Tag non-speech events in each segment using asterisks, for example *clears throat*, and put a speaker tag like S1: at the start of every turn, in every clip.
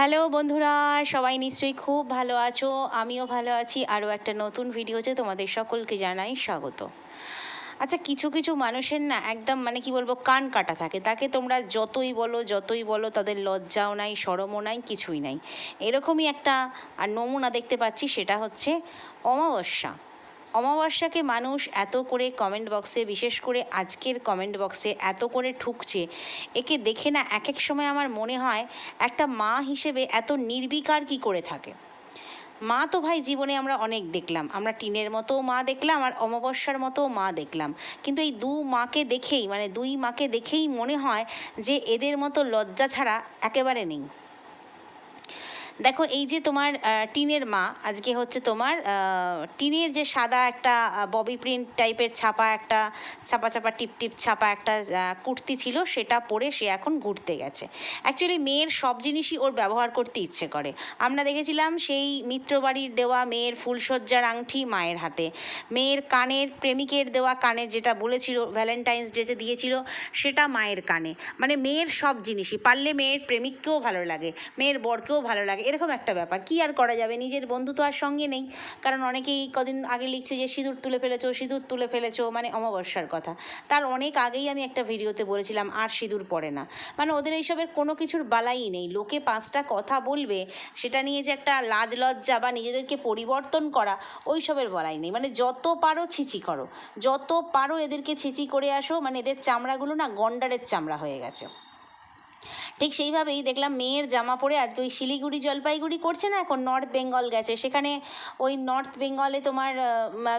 S1: Hello বন্ধুরা, সবাই নিশ্চয়ই খুব ভালো আছো, আমিও ভালো আছি। আরও একটা নতুন ভিডিওতে তোমাদের সকলকে জানাই স্বাগত। আচ্ছা কিছু কিছু মানুষের না একদম মানে কি বলব, কান কাটা থাকে। তাকে তোমরা যতই বলো যতই বলো, তাদের লজ্জাও নাই, সরমও নাই, কিছুই নাই। এরকমই একটা আর নমুনা দেখতে পাচ্ছি, সেটা হচ্ছে অমাবস্যা। অমাবস্যাকে মানুষ এত করে কমেন্ট বক্সে বিশেষ করে আজকের কমেন্ট বক্সে এত করে ঠুকছে। একে দেখে না এক এক সময় আমার মনে হয় একটা মা হিসেবে এত নির্বিকার কি করে থাকে? মা তো ভাই জীবনে আমরা অনেক দেখলাম। আমরা টিনের মতো মা দেখলাম আর অমাবস্যার মতো মা দেখলাম। কিন্তু এই দু মাকে দেখেই মানে দুই মাকে দেখেই মনে হয় যে এদের মতো লজ্জা ছাড়া একেবারে নেই। দেখো, এই যে তোমার টিনের মা, আজকে হচ্ছে তোমার টিনের যে সাদা একটা ববি প্রিন্ট টাইপের ছাপা একটা, ছাপা ছাপা টিপ টিপ ছাপা একটা কুর্তি ছিল, সেটা পরে সে এখন ঘুরতে গেছে। অ্যাকচুয়ালি মেয়ের সব জিনিসই ওর ব্যবহার করতে ইচ্ছে করে। আমরা দেখেছিলাম সেই মিত্রবাড়ির দেওয়া মেয়ের ফুলসজ্জার আংটি মায়ের হাতে। মেয়ের কানের, প্রেমিকের দেওয়া কানের যেটা বলেছিল ভ্যালেন্টাইন্স ডে যে দিয়েছিল, সেটা মায়ের কানে। মানে মেয়ের সব জিনিসই, পারলে মেয়ের প্রেমিককেও ভালো লাগে, মেয়ের বরকেও ভালো লাগে। এরকম একটা ব্যাপার। কি আর করা যাবে? নিজের বন্ধু তো আর সঙ্গে নেই। কারণ অনেকেই কদিন আগে লিখছে যে, সিঁদুর তুলে ফেলেছো, সিঁদুর তুলে ফেলেছো। মানে অমাবস্যার কথা। তার অনেক আগেই আমি একটা ভিডিওতে বলেছিলাম, আর সিঁদুর পড়ে না। মানে ওদের এইসবের কোনো কিছুর বালাই নেই। লোকে পাঁচটা কথা বলবে, সেটা নিয়ে যে একটা লাজ লজ্জা বা নিজেদেরকে পরিবর্তন করা ওই সবের বলাই নেই। মানে যত পারো ছিচি করো। যত পারো এদেরকে ছিচি করে আসো। মানে এদের চামড়াগুলো না গন্ডারের চামড়া হয়ে গেছে। ঠিক সেইভাবেই দেখলাম মেয়ের জামা পরে আজকে ওই শিলিগুড়ি জলপাইগুড়ি করছে না এখন নর্থ বেঙ্গল গেছে। সেখানে ওই নর্থ বেঙ্গলে তোমার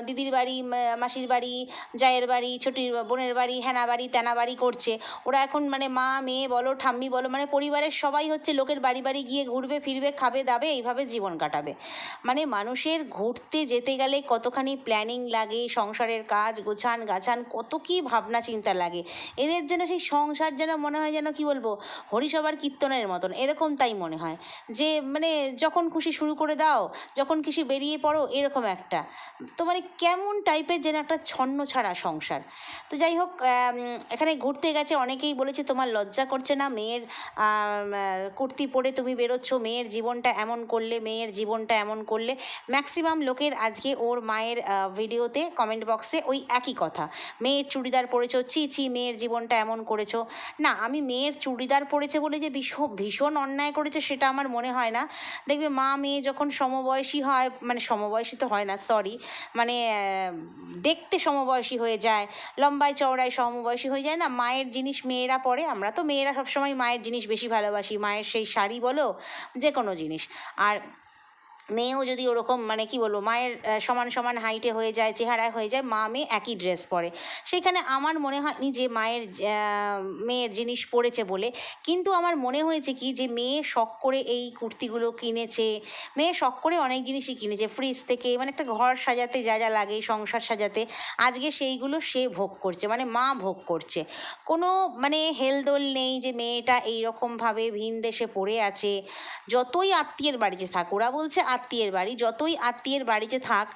S1: দিদির বাড়ি মাসির বাড়ি, জায়ের বাড়ি, ছোটির বোনের বাড়ি, হেনা বাড়ি, তেনা বাড়ি করছে। ওরা এখন মানে মা, মেয়ে বলো, ঠাম্মি বলো মানে পরিবারের সবাই হচ্ছে লোকের বাড়ি বাড়ি গিয়ে ঘুরবে, ফিরবে, খাবে, দাবে, এইভাবে জীবন কাটাবে। মানে মানুষের ঘুরতে যেতে গেলে কতখানি প্ল্যানিং লাগে, সংসারের কাজ, গোছান, গাছান, কত কি ভাবনা চিন্তা লাগে। এদের যেন সেই সংসার যেন মনে হয় যেন কি বলব হরিসভার কীর্তনের মতন, এরকম তাই মনে হয়। যে মানে যখন খুশি শুরু করে দাও, যখন খুশি বেরিয়ে পড়ো, এরকম একটা। তো মানে কেমন টাইপের যেন একটা ছন্ন ছাড়া সংসার। তো যাই হোক এখানে ঘুরতে গেছে, অনেকেই বলেছে তোমার লজ্জা করছে না, মেয়ের কুর্তি পরে তুমি বেরোচ্ছ, মেয়ের জীবনটা এমন করলে, মেয়ের জীবনটা এমন করলে। ম্যাক্সিমাম লোকের আজকে ওর মায়ের ভিডিওতে, কমেন্ট বক্সে ওই একই কথা। মেয়ের চুড়িদার পরেছো, ছি ছি, মেয়ের জীবনটা এমন করেছ। না, আমি মেয়ের চুড়িদার পরেছে বলে যে ভীষণ ভীষণ অন্যায় করেছে সেটা আমার মনে হয় না। দেখবে মা, মেয়ে যখন সমবয়সী হয় মানে সমবয়সী তো হয় না সরি মানে দেখতে সমবয়সী হয়ে যায়, লম্বায় চওড়ায় সমবয়সী হয়ে যায় না, মায়ের জিনিস মেয়েরা পরে, আমরা তো মেয়েরা সবসময় মায়ের জিনিস বেশি ভালোবাসি, মায়ের সেই শাড়ি বলো যে কোনো জিনিস। আর মেয়েও যদি ওরকম মানে কি বলব, মায়ের সমান সমান হাইটে হয়ে যায়, চেহারায় হয়ে যায়, মা মেয়ে একই ড্রেস পরে। সেখানে আমার মনে হয়নি যে মায়ের মেয়ের জিনিস পরেছে বলে। কিন্তু আমার মনে হয়েছে কি যে মেয়ে শখ করে এই কুর্তিগুলো কিনেছে, মেয়ে শখ করে অনেক জিনিসই কিনেছে। ফ্রিজ থেকে মানে একটা ঘর সাজাতে যা যা লাগে, সংসার সাজাতে, আজকে সেইগুলো সে ভোগ করছে মানে মা ভোগ করছে। কোনো মানে হেলদোল নেই যে মেয়েটা এইরকমভাবে ভিন দেশে পড়ে আছে। যতই আত্মীয়ের বাড়িতে থাক, ওরা বলছে আত্মীয়ের বাড়ি, যতই আত্মীয়ের বাড়িতে থাক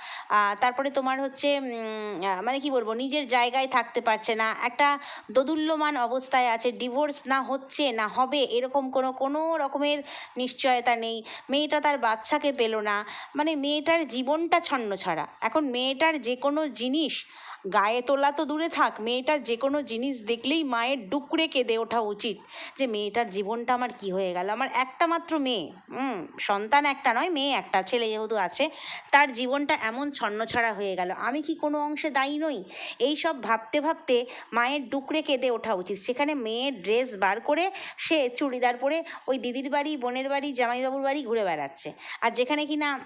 S1: তারপরে তোমার হচ্ছে মানে কি বলব, নিজের জায়গায় থাকতে পারছে না, একটা দোদুল্যমান অবস্থায় আছে ডিভোর্স না হচ্ছে, না হবে, এরকম কোনো কোনো রকমের নিশ্চয়তা নেই, মেয়েটা তার বাচ্চাকে পেল না মানে মেয়েটার জীবনটা ছন্ন ছাড়া, এখন মেয়েটার যে কোনো জিনিস গায়ে তোলা তো দূরে থাক, মেয়েটার যে কোনো জিনিস দেখলেই মায়ের ডুকরে কেঁদে ওঠা উচিত। যে মেয়েটার জীবনটা আমার কি হয়ে গেল? আমার একটা মাত্র মেয়ে। হুম, সন্তান একটা নয়, মেয়ে একটা, ছেলে যেহেতু আছে, তার জীবনটা এমন ছন্নছাড়া হয়ে গেল। আমি কি কোনো অংশে দায়ী নই? এই সব ভাবতে ভাবতে মায়ের ডুকরে কেঁদে ওঠা উচিত। সেখানে মেয়ের ড্রেস বার করে সে চুড়িদার পরে ওই দিদির বাড়ি, বোনের বাড়ি, জামাইবাবুর বাড়ি ঘুরে বেড়াচ্ছে। আর যেখানে কিনা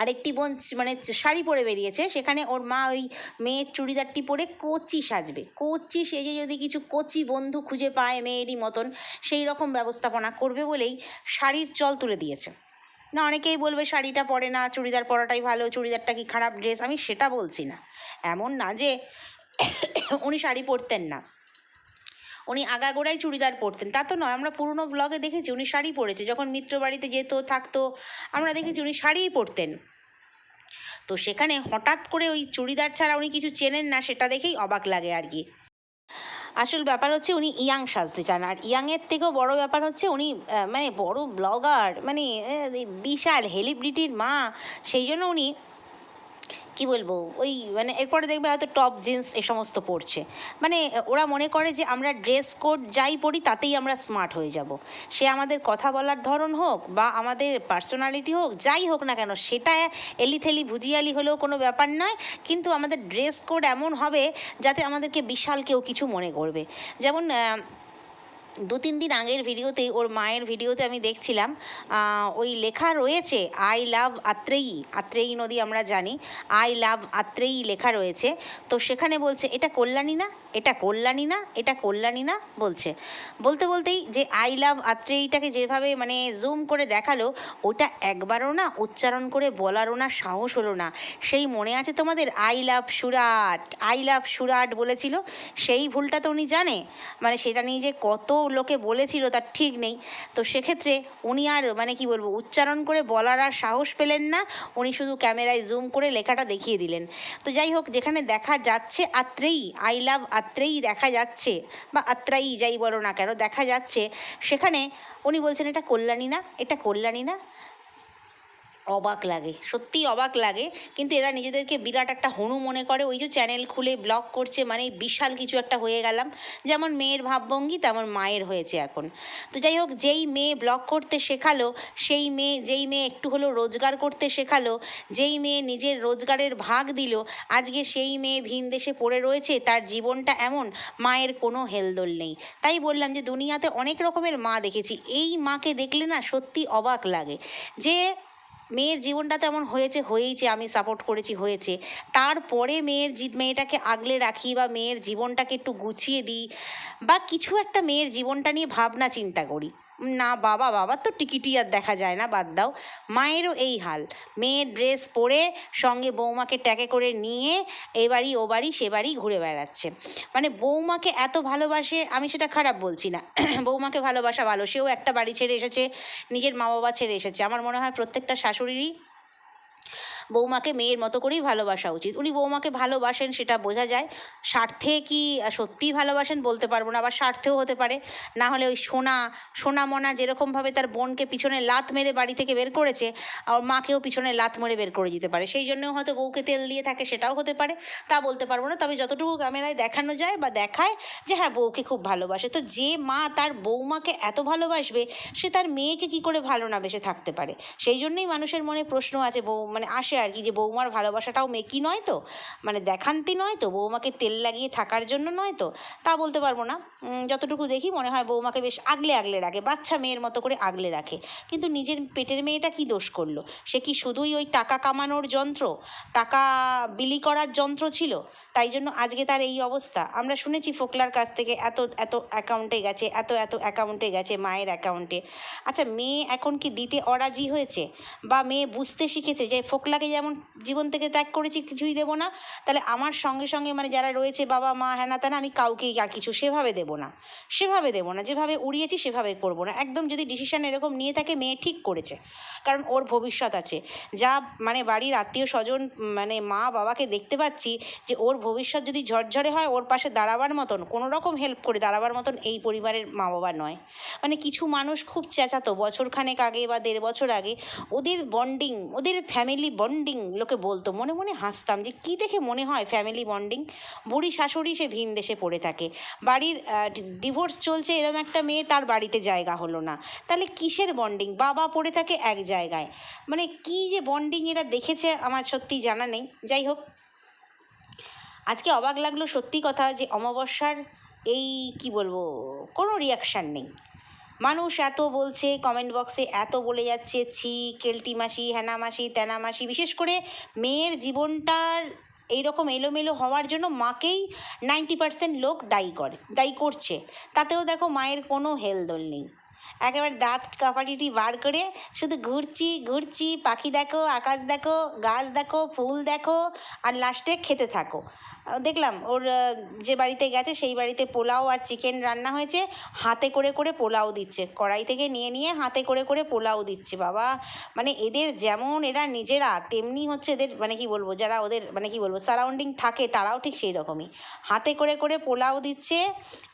S1: আরেকটি বোন মানে শাড়ি পরে বেরিয়েছে। সেখানে ওর মা ওই মেয়ের চুড়িদারটি পরে কচি সাজবে। কচি সেজে যদি কিছু কচি বন্ধু খুঁজে পায় মেয়েরই মতন, সেই রকম ব্যবস্থাপনা করবে বলেই শাড়ির চল তুলে দিয়েছে। না, অনেকেই বলবে শাড়িটা পরে না, চুড়িদার পরাটাই ভালো, চুড়িদারটা কি খারাপ ড্রেস? আমি সেটা বলছি না। এমন না যে উনি শাড়ি পরতেন না। উনি আগাগোড়াই চুড়িদার পরতেন। তা তো নয়, আমরা পুরনো ব্লগে দেখেছি উনি শাড়ি পরেছে, যখন মিত্র বাড়িতে যেত, থাকতো, আমরা দেখেছি উনি শাড়িই পরতেন। তো সেখানে হঠাৎ করে ওই চুড়িদার ছাড়া উনি কিছু চেনেন না, সেটা দেখেই অবাক লাগে আর কি। আসল ব্যাপার হচ্ছে উনি ইয়াং সাজতে চান, আর ইয়াংয়ের থেকেও বড় ব্যাপার হচ্ছে উনি মানে বড় ব্লগার মানে বিশাল হেলিব্রিটির মা, সেই জন্য উনি কি বলব? ওই মানে এরপরে দেখবে হয়তো টপ জিন্স এ সমস্ত পরছে। মানে ওরা মনে করে যে আমরা ড্রেস কোড যাই পরি তাতেই আমরা স্মার্ট হয়ে যাব। সে আমাদের কথা বলার ধরন হোক বা আমাদের পার্সোনালিটি হোক, যাই হোক না কেন, সেটা এলিথেলি ভুজিয়ালি হলেও কোনো ব্যাপার নয়। কিন্তু আমাদের ড্রেস কোড এমন হবে যাতে আমাদেরকে বিশাল কেউ কিছু মনে করবে। যেমন দু তিন দিন আগের ভিডিওতে, ওর মায়ের ভিডিওতে আমি দেখছিলাম ওই লেখা রয়েছে, আই লাভ আত্রেয়ী আত্রেয়ী নদী আমরা জানি, আই লাভ আত্রেয়ী লেখা রয়েছে। তো সেখানে বলছে, এটা কল্যাণী না, এটা কল্যাণী না, এটা কল্যাণী না বলছে। বলতে বলতেই যে আই লাভ আত্রেয়ীটাকে যেভাবে মানে জুম করে দেখাল, ওটা একবারও না উচ্চারণ করে বলারও না, সাহস হলো না। সেই মনে আছে তোমাদের? I love Surat I love Surat বলেছিল। সেই ভুলটা তো উনি জানে। মানে সেটা নিয়ে যে কত লোকে বলেছিল তার ঠিক নেই। তো সেক্ষেত্রে উনি আর মানে কি বলব, উচ্চারণ করে বলার আর সাহস পেলেন না। উনি শুধু ক্যামেরায় জুম করে লেখাটা দেখিয়ে দিলেন। তো যাই হোক, যেখানে দেখা যাচ্ছে আত্রেই আই লাভ আত্রেই দেখা যাচ্ছে, বা আত্রাই যাই বলো না কেন, দেখা যাচ্ছে, সেখানে উনি বলছেন, এটা কল্যাণী না, এটা কল্যাণী না। অবাক লাগে, সত্যিই অবাক লাগে। কিন্তু এরা নিজেদেরকে বিরাট একটা হনু মনে করে। ওই যে চ্যানেল খুলে ব্লগ করছে মানে বিশাল কিছু একটা হয়ে গেলাম। যেমন মেয়ের ভাবভঙ্গি, তেমন মায়ের হয়েছে এখন। তো যাই হোক, যেই মেয়ে ব্লগ করতে শেখালো, সেই মেয়ে, যেই মেয়ে একটু হলেও রোজগার করতে শেখালো, যেই মেয়ে নিজের রোজগারের ভাগ দিল, আজকে সেই মেয়ে ভিন দেশে পড়ে রয়েছে, তার জীবনটা এমন, মায়ের কোনো হেলদোল নেই। তাই বললাম যে, দুনিয়াতে অনেক রকমের মা দেখেছি। এই মাকে দেখলে না সত্যি অবাক লাগে। যে মেয়ের জীবনটা তেমন হয়েছে, হয়েইছে, আমি সাপোর্ট করেছি, হয়েছে। তারপরে মেয়ের মেয়েটাকে আগলে রাখি বা মেয়ের জীবনটাকে একটু গুছিয়ে দিই বা কিছু একটা মেয়ের জীবনটা নিয়ে ভাবনা চিন্তা করি। না, বাবা বাবার তো টিকিটই আর দেখা যায় না, বাদ দাও। মায়েরও এই হাল। মেয়ের ড্রেস পরে সঙ্গে বৌমাকে ট্যাকে করে নিয়ে এ বাড়ি, ও বাড়ি, সে বাড়ি ঘুরে বেড়াচ্ছে। মানে বৌমাকে এত ভালোবাসে, আমি সেটা খারাপ বলছি না। *clears throat* বৌমাকে ভালোবাসা ভালো। সেও একটা বাড়ি ছেড়ে এসেছে, নিজের মা বাবা ছেড়ে এসেছে। আমার মনে হয় প্রত্যেকটা শাশুড়িরই বৌমাকে মেয়ের মতো করেই ভালোবাসা উচিত। উনি বৌমাকে ভালোবাসেন, সেটা বোঝা যায়। স্বার্থে কি সত্যিই ভালোবাসেন বলতে পারব না আবার স্বার্থেও হতে পারে। না হলে ওই সোনা সোনা মনা যেরকমভাবে তার বোনকে পিছনে লাত মেরে বাড়ি থেকে বের করেছে, আর মাকেও পিছনে লাত মেরে বের করে দিতে পারে। সেই জন্যও হয়তো বউকে তেল দিয়ে থাকে, সেটাও হতে পারে। তা বলতে পারব না, তবে যতটুকু ক্যামেরায় দেখানো যায় বা দেখায় যে হ্যাঁ বউকে খুব ভালোবাসে। তো যে মা তার বৌমাকে এত ভালোবাসবে, সে তার মেয়েকে কি করে ভালো না বেসে থাকতে পারে? সেই জন্যই মানুষের মনে প্রশ্ন আছে বউ মানে আসে আর কি যে বৌমার ভালোবাসাটাও মেকি নয় তো? মানে দেখান্তি নয় তো? বৌমাকে তেল লাগিয়ে থাকার জন্য নয় তো? তা বলতে পারব না। যতটুকু দেখি মনে হয় বৌমাকে বেশ আগলে আগলে রাখে, বাচ্চা মেয়ের মতো করে আগলে রাখে। কিন্তু নিজের পেটের মেয়েটা কি দোষ করল? সে কি শুধুই ওই টাকা কামানোর যন্ত্র? টাকা বিলি করার যন্ত্র ছিল? তাই জন্য আজকে তার এই অবস্থা। আমরা শুনেছি ফোকলার কাছ থেকে, এত এত অ্যাকাউন্টে গেছে, এত এত অ্যাকাউন্টে গেছে মায়ের অ্যাকাউন্টে আচ্ছা মেয়ে এখন কি দিতে অরাজি হয়েছে? বা মেয়ে বুঝতে শিখেছে যে ফোকলাকে যেমন জীবন থেকে ত্যাগ করেছি, কিছুই দেবো না। তাহলে আমার সঙ্গে সঙ্গে মানে যারা রয়েছে, বাবা, মা হ্যানা ত্যানা আমি কাউকেই আর কিছু সেভাবে দেবো না। সেভাবে দেবো না, যেভাবে উড়িয়েছি সেভাবে করব না। একদম যদি ডিসিশন এরকম নিয়ে থাকে, মেয়ে ঠিক করেছে। কারণ ওর ভবিষ্যৎ আছে। যা মানে বাড়ির আত্মীয় স্বজন মানে মা বাবাকে দেখতে পাচ্ছি যে ওর ভবিষ্যৎ যদি ঝরঝরে হয়, ওর পাশে দাঁড়াবার মতন, কোনো রকম হেল্প করে দাঁড়াবার মতন এই পরিবারের মা বাবা নয়। মানে কিছু মানুষ খুব চেঁচাতো বছরখানেক আগে বা দেড় বছর আগে, ওদের বন্ডিং ওদের ফ্যামিলি বন্ডিং লোকে বলতো। মনে মনে হাসতাম যে কী দেখে মনে হয় ফ্যামিলি বন্ডিং বুড়ি শাশুড়ি সে ভিন দেশে পড়ে থাকে। বাড়ির ডিভোর্স চলছে এরকম একটা মেয়ে তার বাড়িতে জায়গা হলো না। তাহলে কিসের বন্ডিং বাবা পড়ে থাকে এক জায়গায়। মানে কি যে বন্ডিং এরা দেখেছে আমার সত্যি জানা নেই। যাই হোক আজকে অবাক লাগল সত্যি কথা যে অমাবস্যার এই, কি বলব, কোনো রিয়াকশান নেই। মানুষ এত বলছে কমেন্ট বক্সে এত বলে যাচ্ছে, ছি, কেলটি মাসি হ্যানা মাসি, তেনা মাসি, বিশেষ করে মেয়ের জীবনটার এইরকম এলোমেলো হওয়ার জন্য মাকেই নাইনটি পার্সেন্ট লোক দায়ী করে, দায়ী করছে। তাতেও দেখো মায়ের কোনো হেলদোল নেই। একেবারে দাঁত কাপাটিটি বার করে শুধু ঘুরছি ঘুরছি, পাখি দেখো, আকাশ দেখো, গাছ দেখো, ফুল দেখো, আর লাস্টে খেতে থাকো। দেখলাম ওর যে বাড়িতে গেছে সেই বাড়িতে পোলাও আর চিকেন রান্না হয়েছে। হাতে করে করে পোলাও দিচ্ছে। কড়াই থেকে নিয়ে নিয়ে হাতে করে করে পোলাও দিচ্ছে বাবা। মানে এদের যেমন এরা নিজেরা, তেমনি হচ্ছে এদের মানে কি বলব, যারা ওদের মানে কি বলব সারাউন্ডিং থাকে তারাও ঠিক সেই রকমই। হাতে করে করে পোলাও দিচ্ছে,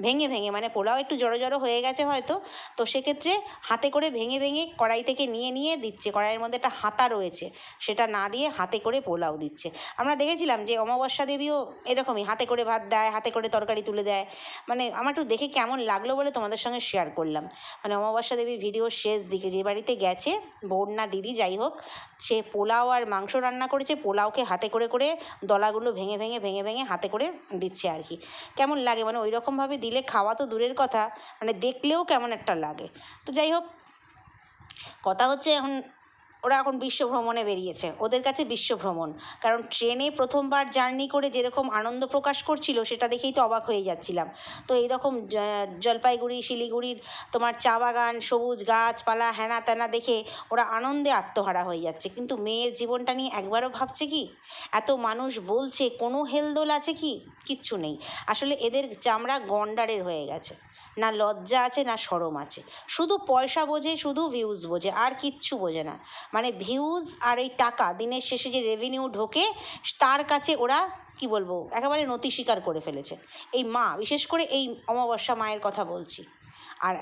S1: ভেঙে ভেঙে মানে পোলাও একটু জড়ো জড়ো হয়ে গেছে হয়তো। তো সেক্ষেত্রে হাতে করে ভেঙে ভেঙে কড়াই থেকে নিয়ে নিয়ে দিচ্ছে। কড়াইয়ের মধ্যে একটা হাতা রয়েছে, সেটা না দিয়ে হাতে করে পোলাও দিচ্ছে। আমরা দেখেছিলাম যে অমাবস্যা দেবীও এরকমই, হাতে করে ভাত দেয়, হাতে করে তরকারি তুলে দেয়। মানে আমার একটু দেখে কেমন লাগল বলে তোমাদের সঙ্গে শেয়ার করলাম। মানে অমাবস্যা দেবীর ভিডিও শেষ দিকে যে বাড়িতে গেছে বোন না দিদি যাই হোক, সে পোলাও আর মাংস রান্না করেছে, পোলাওকে হাতে করে করে দলাগুলো ভেঙে ভেঙে ভেঙে ভেঙে হাতে করে দিচ্ছে আর কি। কেমন লাগে? মানে ওই রকমভাবে দিলে খাওয়া তো দূরের কথা মানে দেখলেও কেমন একটা লাগে। তো যাই হোক, কথা হচ্ছে এখন ওরা এখন বিশ্ব ভ্রমণে বেরিয়েছে, ওদের কাছে বিশ্ব ভ্রমণ কারণ ট্রেনে প্রথমবার জার্নি করে যেরকম আনন্দ প্রকাশ করছিল, সেটা দেখেই তো অবাক হয়ে যাচ্ছিলাম। তো এইরকম জলপাইগুড়ি, শিলিগুড়ির তোমার চা বাগান, সবুজ গাছপালা হ্যানা ত্যানা দেখে ওরা আনন্দে আত্মহারা হয়ে যাচ্ছে। কিন্তু মেয়ের জীবনটা নিয়ে একবারও ভাবছে কি? এত মানুষ বলছে, কোনো হেলদোল আছে কি? কিচ্ছু নেই। আসলে এদের চামড়া গন্ডারের হয়ে গেছে। না লজ্জা আছে, না সরম আছে। শুধু পয়সা বোঝে, শুধু ভিউজ বোঝে, আর কিচ্ছু বোঝে না। মানে ভিউজ আর এই টাকা, দিনের শেষে যে রেভিনিউ ঢোকে, তার কাছে ওরা, কি বলব, একেবারে নতি স্বীকার করে ফেলেছে। এই মা, বিশেষ করে এই অমাবস্যা মায়ের কথা বলছি। আর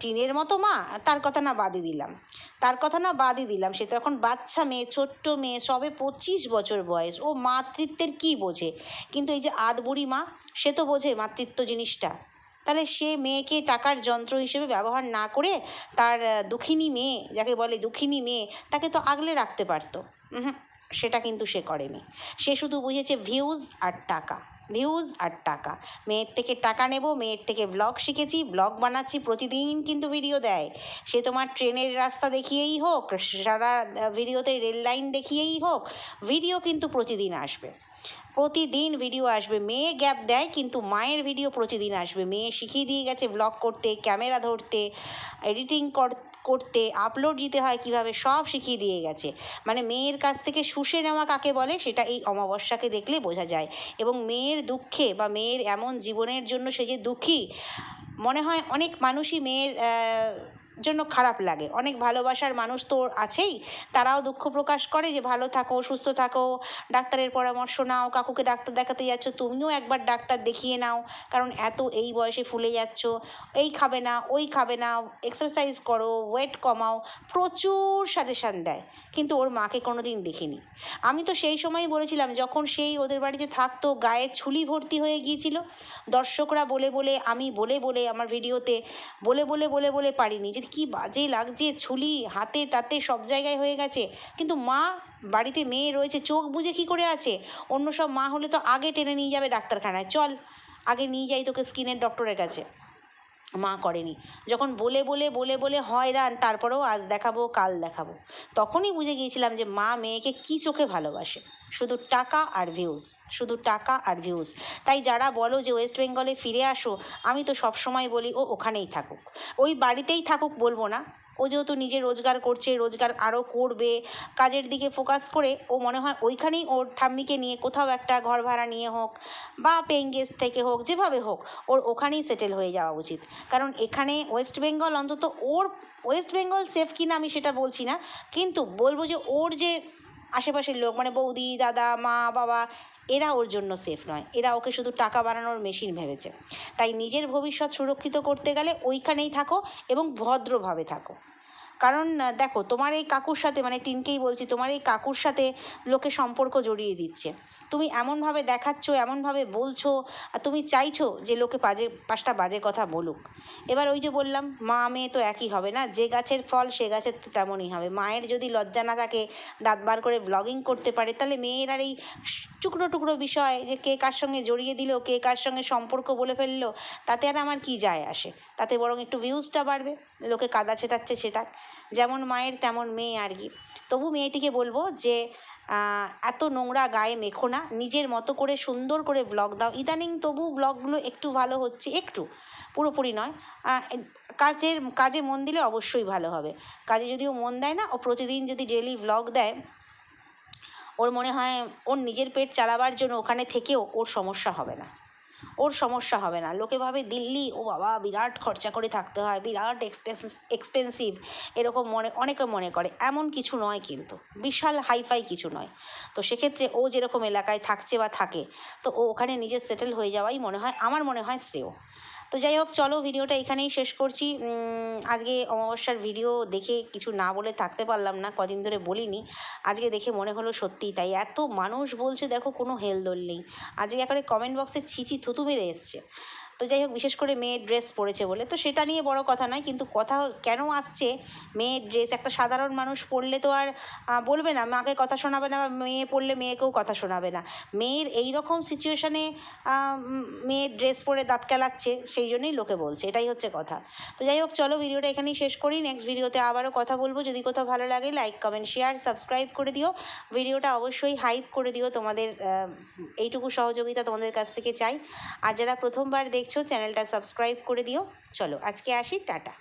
S1: টিনের মতো মা, তার কথা না বাদই দিলাম। তার কথা না বাদই দিলাম, সে তো এখন বাচ্চা মেয়ে, ছোট্ট মেয়ে, সবে পঁচিশ বছর বয়স। ও মাতৃত্বের কি বোঝে? কিন্তু এই যে আধ বুড়ি মা, সে তো বোঝে মাতৃত্ব জিনিসটা। তাহলে সে মেয়েকে টাকার যন্ত্র হিসেবে ব্যবহার না করে তার দুঃখিনী মেয়ে, যাকে বলে দুঃখিনী মেয়ে, তাকে তো আগলে রাখতে পারতো। সেটা কিন্তু সে করেনি। সে শুধু বুঝেছে ভিউজ আর টাকা। ভিউজ আর টাকা। মেয়ের থেকে টাকা নেব, মেয়ের থেকে ব্লগ শিখেছি ব্লগ বানাচ্ছি, প্রতিদিন কিন্তু ভিডিও দেয়। সে তোমার ট্রেনের রাস্তা দেখিয়েই হোক, সারা ভিডিওতে রেল লাইন দেখিয়েই হোক ভিডিও কিন্তু প্রতিদিন আসবে। প্রতিদিন ভিডিও আসবে। মেয়ে গ্যাপ দেয়, কিন্তু মায়ের ভিডিও প্রতিদিন আসবে। মেয়ে শিখিয়ে দিয়ে গেছে ব্লগ করতে ক্যামেরা ধরতে এডিটিং করতে আপলোড দিতে হয় কীভাবে সব শিখিয়ে দিয়ে গেছে। মানে মেয়ের কাছ থেকে শুষে নেওয়া কাকে বলে সেটা এই অমাবস্যাকে দেখলে বোঝা যায়। এবং মেয়ের দুঃখে বা মেয়ের এমন জীবনের জন্য সে যে দুঃখী, মনে হয় অনেক মানুষই মেয়ের জন্য খারাপ লাগে। অনেক ভালোবাসার মানুষ তো আছেই। তারাও দুঃখ প্রকাশ করে যে, ভালো থাকো, সুস্থ থাকো, ডাক্তারের পরামর্শ নাও, কাকুকে ডাক্তার দেখাতে যাচ্ছ, তুমিও একবার ডাক্তার দেখিয়ে নাও। কারণ এত এই বয়সে ফুলে যাচ্ছ, এই খাবে না, ওই খাবে না এক্সারসাইজ করো ওয়েট কমাও। প্রচুর সাজেশান দেয়। কিন্তু ওর মাকে কোনো দিন দেখিনি। আমি তো সেই সময়ই বলেছিলাম, যখন সেই ওদের বাড়িতে থাকতো, গায়ে ছুলি ভর্তি হয়ে গিয়েছিল, দর্শকরা বলে বলে, আমি বলে বলে আমার ভিডিওতে বলে বলে বলে বলে পারিনি যে কি বাজে লাগছে, ছুলি হাতে টাতে সব জায়গায় হয়ে গেছে। কিন্তু মা, বাড়িতে মেয়ে রয়েছে, চোখ বুঝে কি করে আছে? অন্য সব মা হলে তো আগে টেনে নিয়ে যাবে ডাক্তারখানায়। চল, আগে নিয়ে যাই তোকে স্কিনের ডক্টরের কাছে। মা করেনি। যখন বলে বলে বলে বলে হয়রান, তারপরেও আজ দেখাবো, কাল দেখাবো। তখনই বুঝে গিয়েছিলাম যে মা মেয়েকে কী চোখে ভালোবাসে। শুধু টাকা আর ভিউজ শুধু টাকা আর ভিউজ তাই যারা বলো যে ওয়েস্ট বেঙ্গলে ফিরে আসো, আমি তো সবসময় বলি ও ওখানেই থাকুক। ওই বাড়িতেই থাকুক বলব না। ও যেহেতু নিজে রোজগার করছে, রোজগার আরও করবে, কাজের দিকে ফোকাস করে, ও মনে হয় ওইখানেই ওর ঠাম্মিকে নিয়ে কোথাও একটা ঘর ভাড়া নিয়ে হোক বা পেইং গেস্ট থেকে হোক, যেভাবে হোক, ওর ওখানেই সেটেল হয়ে যাওয়া উচিত। কারণ এখানে ওয়েস্ট বেঙ্গল অন্তত ওর ওয়েস্ট বেঙ্গল সেফ কিনা আমি সেটা বলছি না, কিন্তু বলব যে ওর যে আশেপাশের লোক মানে বৌদি, দাদা, মা, বাবা, এরা ওর জন্য সেফ নয়। এরা ওকে শুধু টাকা বানানোর মেশিন ভেবেছে। তাই নিজের ভবিষ্যৎ সুরক্ষিত করতে গেলে ওইখানেই থাকো এবং ভদ্রভাবে থাকো। কারণ দেখো, তোমার এই কাকুর সাথে মানে টিনকেই বলছি, তোমার এই কাকুর সাথে লোকে সম্পর্ক জড়িয়ে দিচ্ছে। তুমি এমনভাবে দেখাচ্ছ, এমনভাবে বলছো, আর তুমি চাইছো যে লোকে বাজে, পাঁচটা বাজে কথা বলুক। এবার ওই যে বললাম, মা মেয়ে তো একই হবে না, যে গাছের ফল, সে গাছের তো তেমনই হবে। মায়ের যদি লজ্জা না থাকে, দাঁত বার করে ব্লগিং করতে পারে, তাহলে মেয়ের আর এই টুকরো টুকরো বিষয় যে কে কার সঙ্গে জড়িয়ে দিল, কে কার সঙ্গে সম্পর্ক বলে ফেলল, তাতে আর আমার কি যায় আসে? তাতে বরং একটু ভিউজটা বাড়বে, লোকে কাদা ছেটাচ্ছে সেটা। যেমন মায়ের তেমন মেয়ে আর কি। তবু মেয়েটিকে বলব যে এত নোংরা গায়ে মেখো না, নিজের মতো করে সুন্দর করে ব্লগ দাও। ইদানিং তবু ব্লগগুলো একটু ভালো হচ্ছে, একটু, পুরোপুরি নয়। কাজের, কাজে মন দিলে অবশ্যই ভালো হবে। কাজে যদিও মন দেয় না, ও প্রতিদিন যদি ডেলি ব্লগ দেয়, ওর মনে হয় ওর নিজের পেট চালাবার জন্য ওখানে থেকেও ওর সমস্যা হবে না। ওর সমস্যা হবে না। লোকে ভাবে দিল্লি, ও বাবা, বিরাট খরচা করে থাকতে হয়, বিরাট এক্সপেন্সিভ এক্সপেন্সিভ এরকম মনে, অনেকে মনে করে। এমন কিছু নয় কিন্তু, বিশাল হাইফাই কিছু নয়। তো সেক্ষেত্রে ও যেরকম এলাকায় থাকছে বা থাকে, তো ও ওখানে নিজের সেটেল হয়ে যাওয়াই মনে হয়, আমার মনে হয় শ্রেয়। তো যাই হোক, চলো ভিডিওটা এখানেই শেষ করছি। আজকে অমাবস্যার ভিডিও দেখে কিছু না বলে থাকতে পারলাম না, কদিন ধরে বলিনি। আজকে দেখে মনে হলো সত্যি তাই। এত মানুষ বলছে, দেখো কোনো হেলদোল নেই। আজকে একেবারে কমেন্ট বক্সে ছিচি থুতু মেরে এসছে। তো যাই হোক, বিশেষ করে মেয়ের ড্রেস পরেছে বলে। তো সেটা নিয়ে বড় কথা নয়, কিন্তু কথা কেন আসছে? মেয়ের ড্রেস একটা সাধারণ মানুষ পড়লে তো আর বলবে না, মাকে কথা শোনাবে না বা মেয়ে পড়লে মেয়েকেও কথা শোনাবে না। মেয়ের এই রকম সিচুয়েশানে মেয়ের ড্রেস পরে দাঁত কেলাচ্ছে, সেই জন্যই লোকে বলছে, এটাই হচ্ছে কথা। তো যাই হোক, চলো ভিডিওটা এখানেই শেষ করি। নেক্সট ভিডিওতে আবারও কথা বলব। যদি কোথাও ভালো লাগে লাইক কমেন্ট শেয়ার সাবস্ক্রাইব করে দিও। ভিডিওটা অবশ্যই হাইপ করে দিও তোমাদের এইটুকু সহযোগিতা তোমাদের কাছ থেকে চাই। আর যারা প্রথমবার দেখছ চ্যানেলটা সাবস্ক্রাইব করে দিও। চলো আজকে আসি টাটা।